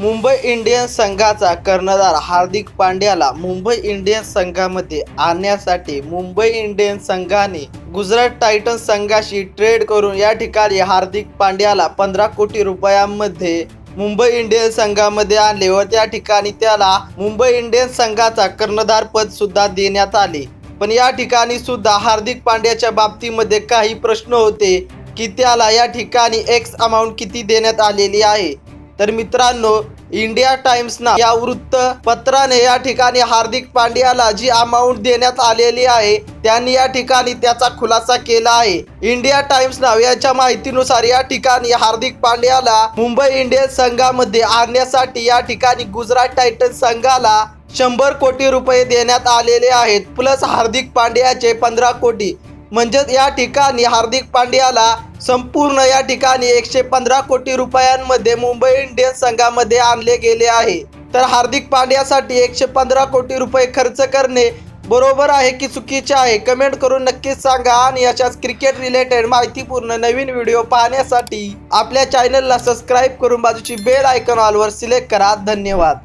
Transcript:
Mumbai Indians संघाचा कर्णधार हार्दिक पांड्याला Mumbai Indians संघामध्ये आणण्यासाठी मुंबई इंडियन्स संघाने गुजरात टायटन्स संघाशी ट्रेड करून या ठिकाणी हार्दिक पांड्याला पंधरा कोटी रुपयांमध्ये मुंबई इंडियन्स संघामध्ये आणले व त्या ठिकाणी त्याला मुंबई इंडियन्स संघाचा कर्णधार पद सुद्धा देण्यात आले. पण या ठिकाणी सुद्धा हार्दिक पांड्याच्या बाबतीमध्ये काही प्रश्न होते की त्याला या ठिकाणी एक्स अमाऊंट किती देण्यात आलेली आहे? तर मित्रांनो इंडिया टाइम्स ना या वृत्तपत्राने या ठिकाणी हार्दिक पांड्याला जी अमाऊंट देण्यात आलेली आहे त्यांनी या ठिकाणी त्याचा खुलासा केला आहे. इंडिया टाइम्स नाव याच्या माहितीनुसार या ठिकाणी हार्दिक पांड्याला मुंबई इंडियन्स संघामध्ये आणण्यासाठी या ठिकाणी गुजरात टायटन्स संघाला शंभर कोटी रुपये देण्यात आलेले आहेत. प्लस हार्दिक पांड्याचे पंधरा कोटी. म्हणजेच या ठिकाणी हार्दिक पांड्याला संपूर्ण या ठिकाणी एकशे पंधरा कोटी रुपयांमध्ये मुंबई इंडियन्स संघामध्ये आणले गेले आहे. तर हार्दिक पांड्यासाठी एकशे पंधरा कोटी रुपये खर्च करणे बरोबर आहे की चुकीचे आहे? कमेंट करून नक्कीच सांगा आणि अशाच क्रिकेट रिलेटेड माहितीपूर्ण नवीन व्हिडिओ पाहण्यासाठी आपल्या चॅनलला सबस्क्राईब करून बाजूची बेल आयकॉन ऑलवर सिलेक्ट करा. धन्यवाद.